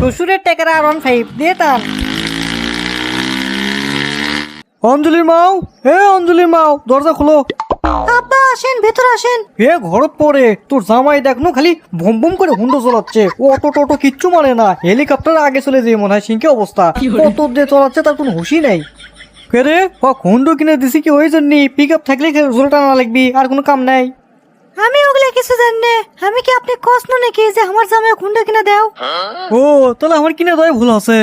শ্বশুরের টাকার আর ফাইভ দিয়ে তার। অঞ্জলির মাও হে অঞ্জলির মাও দরজা খোলো। আব্বা আসেন ভেতর আসেন। এ ঘরত পড়ে তোর জামাই দেখনো খালি ভুম ভুম করে হুন্ডো চলাচ্ছে ও অটো টোটো কিচ্ছু মানে না হেলিকপ্টার আগে চলে যেয়ে মনে হয় সিংকে অবস্থা। কত দিয়ে চলাচ্ছে তার কোনো হুশি নেই। রে ক হুন্ডো কিনে দিছি কি ওই জন্য পিক আপ থাকলে জোর টানা লাগবি আর কোনো কাম নাই। আমি ওগুলা কিছু জানি আমি কি আপনি কষ্ট নাকি যে আমার জামাই খুন্ডা কিনা দাও? ও তাহলে আমার কিনে দেয় ভুল আছে।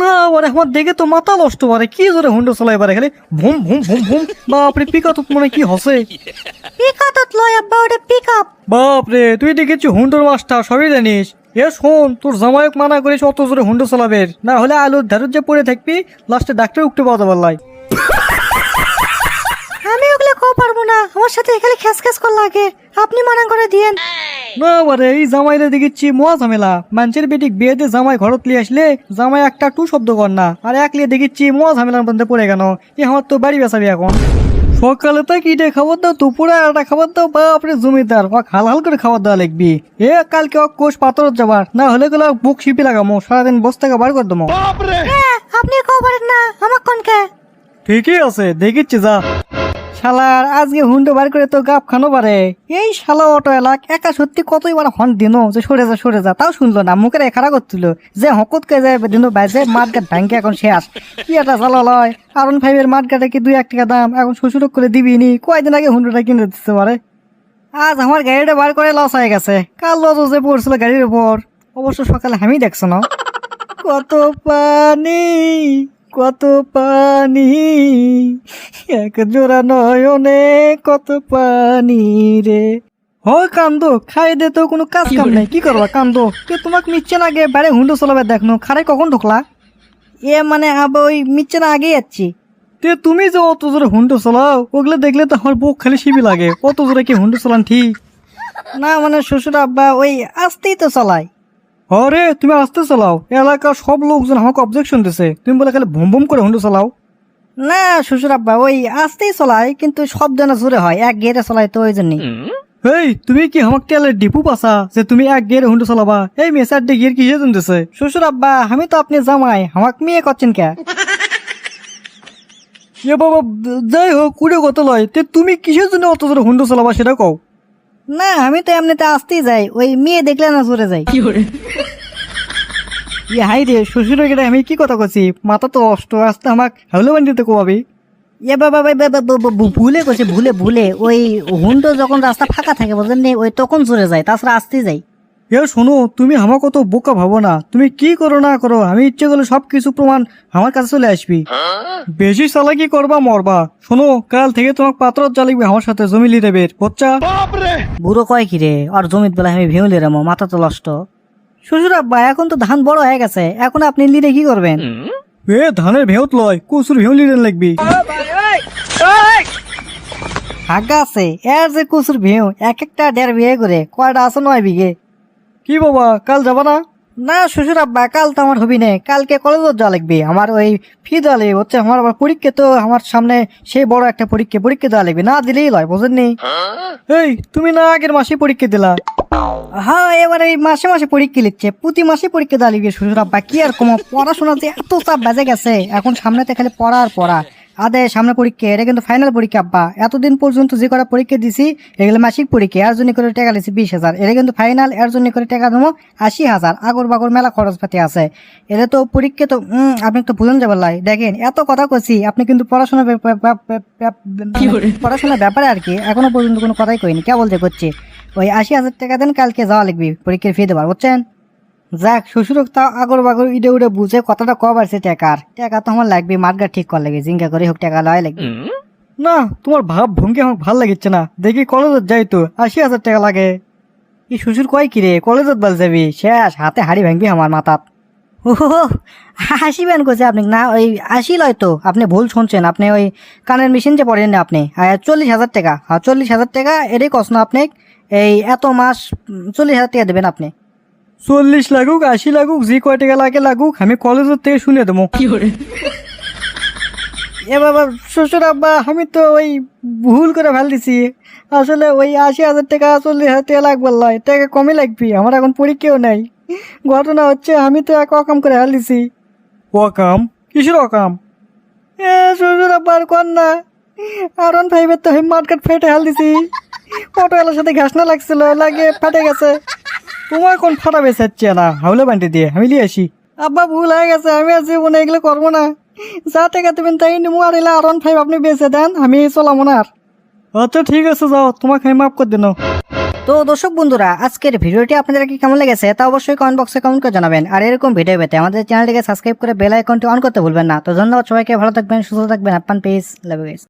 না বারে আমার দেখে তো মাথা নষ্ট পারে কি জোরে হুন্ডো চলাই পারে খালি? ভুম ভুম ভুম ভুম। বাপরে পিক আপ মানে কি হসে? পিক আপ লয় আব্বা ওটা পিক আপ বাপরে তুই দেখেছি হুন্ডোর মাস্টার সবই জানিস। এ শোন তোর জামাইক মানা করিস অত জোরে হুন্ডো চালাবে। না হলে আলুর ধারুর যে পড়ে থাকবি লাস্টে ডাক্তার উঠতে পাওয়া যাবার লাই। খাওয়া পারব না। আমার সাথে এখানে খ্যাস খ্যাস কর লাগে। আপনি মানা করে দিয়েন। না বারে এই জামাইরে দেখেছি মোয়া ঝামেলা। মানুষের বেটিক বিয়েতে জামাই ঘরত লিয়ে আসলে জামাই একটা টু শব্দ কর না। আর এক লিয়ে দেখেছি মোয়া ঝামেলার মধ্যে পড়ে কেন এ আমার তো বাড়ি বেসাবি এখন। সকালে তো কিটে খাবার দাও দুপুরে একটা খাবার দাও বাপরে জমিদার ওক হাল হাল করে খাবার দেওয়া লাগবি এ কালকে ওক কোষ পাথরত যাবার না হলে গেলে বুক শিপি লাগামো সারাদিন বস থেকে বার করে দেবো আপনি পারেন না আমার কোনকে ঠিকই আছে দেখিচ্ছি যা। শালার, আজকে হুন্ডো বার করে তো গাপ খানো পারে এই শালা অটো এলাক, একা সত্যি কতই বার হন দিন? যে সরে যা সরে যা, তাও শুনলো না, মুখের খাড়া করছিল। যে হকত কে যায় দিন বাইজে মাঠ গাট ভাঙ্গে এখন শেষ কি একটা চালা লয়। আরন ফাইভের মাঠ গাটে কি দুই এক টাকা দাম? এখন শ্বশুর করে দিবি নি, কয়দিন আগে হুন্ডোটা কিনে দিতে পারে আজ আমার গাড়িটা বার করে লস হয়ে গেছে। কাল লস যে পড়ছিল গাড়ির উপর। অবশ্য সকালে আমি দেখছ না। কত পানি। কত পানি, এক জোড়া নয়নে কত পানি রে। হয় কান্দো, খাই দে তো, কোনো কাজ কাম নাই, কি করবা কান্দো? কে তোমাক মিচ্ছে না আগে বাড়ি হুন্ডো চলাবে দেখনো খারে কখন ঢুকলা? এ মানে আবার ওই মিচ্ছে না আগেই যাচ্ছি। তে তুমি যে অত জোরে হুন্ডো চালাও, ওগুলো দেখলে তো আমার বুক খালি শিবি লাগে, অত জোরে কি হুন্ডো চালান ঠিক? না মানে শ্বশুর আব্বা ওই আসতেই তো চলাই আরে তুমি আস্তে চালাও। এলাকার সব লোকজন আমাকে অবজেকশন দিছে। তুমি বলে খালি ভুম ভুম করে হুন্ডো চালাও। না শ্বশুর আব্বা ওই আস্তেই চলাই কিন্তু সব জন জোরে হয় এক গেটে চলাই তো ওই জন্যই এই তুমি কি আমাক তেলের ডিপু পাসা যে তুমি এক গিয়ে হুন্ডো চালাবা? এই মেসার ডে গিয়ে কিসে জমতেছে শ্বশুর আব্বা আমি তো আপনি জামাই আমাক মেয়ে করছেন কে? এ বাবা যাই হোক কুড়ে কত লয় তে তুমি কিসের জন্য অত জোরে হুন্ডো চালাবা সেটা কও? না আমি তো এমনিতে আসতেই যাই। ওই মেয়ে দেখলে না চলে যাই। ইয়ে হাই রে শ্বশুর গেলে আমি কি কথা করছি মাথা তো অষ্ট আসতে আমাক হ্যালো বান দিতে এ বাবা বাবা, ভুলে করছে ভুলে ভুলে। ওই হুন্ডো যখন রাস্তা ফাঁকা থাকে বলছেন নি, ওই তখন চলে যায় তাছাড়া আসতেই যাই। এ শোনো তুমি আমার কত বোকা ভাবো না। তুমি কি করো না করো আমি ইচ্ছে করলে সব কিছু প্রমাণ আমার কাছে চলে আসবি। বেশি চালাকি করবা মরবা। শোনো কাল থেকে তোমার পাত্র জ্বালিবি আমার সাথে জমি লিতে বের। বচ্চা। বুড়ো কয় কি রে? আর জমিত বেলা আমি ভেউলি রে মো, মাথা তো নষ্ট। শ্বশুর আব্বা এখন তো ধান বড় হয়ে গেছে এখন আপনি লিডে কি করবেন? এ ধানের ভেউত লয় কচুর ভেউ লিতে লাগবি হাগা আছে এর যে কুসুর ভেউ এক একটা দেড় বিঘে করে কয়টা আছে নয় বিঘে? কি বাবা কাল যাবা না? না শ্বশুর আব্বা কাল তো আমার হবি না কালকে কলেজত যাওয়া লাগবে। আমার ওই ফি দেওয়া লাগবে হচ্ছে আমার আবার পরীক্ষা তো আমার সামনে সেই বড় একটা পরীক্ষা। পরীক্ষা দেওয়া লাগবে। না দিলেই লয় বুঝেননি? এই তুমি না আগের মাসে পরীক্ষা দিলা? হ্যাঁ এবার এই মাসে মাসে পরীক্ষা লিখছে প্রতি মাসে পরীক্ষা দেওয়া লাগবে শ্বশুর আব্বা। কি আর কম? পড়াশোনাতে এত চাপ বেজে গেছে। এখন সামনেতে খালি পড়া আর পড়া। আদে সামনে পরীক্ষা এটা কিন্তু ফাইনাল পরীক্ষা আব্বা। এতদিন পর্যন্ত যে কটা পরীক্ষা দিছি এগুলো মাসিক পরীক্ষা এর জন্য করে টাকা লিছি বিশ হাজার। এটা কিন্তু ফাইনাল এর জন্য করে টাকা দেবো আশি হাজার। আগর বাগর মেলা খরচ পাতি আছে। এটা তো পরীক্ষা তো উম, আপনি তো ভুলেন যাবার লাই। দেখেন এত কথা কছি আপনি কিন্তু পড়াশোনা ব্যাপ- পড়াশোনার ব্যাপারে আর কি এখনও পর্যন্ত কোনো কথাই কইনি। কে বলতে করছি। ওই আশি হাজার টাকা দেন কালকে যাওয়া লাগবে পরীক্ষার ফি দেবার বুঝছেন? যাক শ্বশুরক তাও আগর বাগর ইডে উডে বুঝে কথাটা কব আছে টাকার টাকা তো আমার লাগবে মার্গা ঠিক কর লাগবে জিঙ্গা করে হোক টাকা লয় লাগবে। না তোমার ভাব ভঙ্গি আমার ভালো লাগিচ্ছে না। দেখি কলেজত যাই তো আশি হাজার টাকা লাগে। এই শ্বশুর কয় কিরে কলেজত বল যাবি শেষ হাতে হাড়ি ভাঙবি আমার মাথাত। ও হাসিবেন কোছে আপনি না ওই আশি লয় তো আপনি ভুল শুনছেন আপনি ওই কানের মেশিন যে পড়েন না আপনি চল্লিশ হাজার টাকা। হ্যাঁ চল্লিশ হাজার টাকা এটাই কষ্ট না আপনি এই এত মাস চল্লিশ হাজার টাকা দেবেন আপনি। চল্লিশ লাগুক আশি লাগুক যে কয় টাকা লাগে লাগুক আমি কলেজের থেকে শুনে দেবো। এ বাবা শ্বশুর আব্বা আমি তো ওই ভুল করে ফেল দিছি। আসলে ওই আশি হাজার টাকা চল্লিশ হাজার টাকা লাগবে লয় টাকা কমই লাগবে আমার এখন পরীক্ষাও নাই। ঘটনা হচ্ছে আমি তো এক অকাম করে হাল দিছি। ওয়াকাম কিসের অকাম? এ শ্বশুর আব্বার কর না আর অন ফাইভের তো মার্কেট ফেটে হাল দিছি। অটোওয়ালার সাথে ঘাস না লাগছিল লাগে ফেটে গেছে। তোমার কোন ফাটা বেসাচ্ছে না? হাউলে বান্টি দিয়ে, আমি লিয়ে আসি। আব্বা, ভুল হয়ে গেছে, আমি আর জীবনে এগুলো করব না। যা টাকা দেবেন তাই নিমু আর এলা আর অন ফাইভ আপনি বেঁচে দেন, আমি চলাবো না আর আচ্ছা ঠিক আছে, যাও, তোমাকে আমি মাফ করে দিন। তো দর্শক বন্ধুরা, আজকের ভিডিওটি আপনাদের কি কেমন লেগেছে তা অবশ্যই কমেন্ট বক্সে কমেন্ট করে জানাবেন। আর এরকম ভিডিও পেতে আমাদের চ্যানেলটিকে সাবস্ক্রাইব করে বেল আইকনটি অন করতে ভুলবেন না। তো ধন্যবাদ সবাইকে, ভালো থাকবেন, সুস্থ থাকবেন আপ্পান পেস লাভ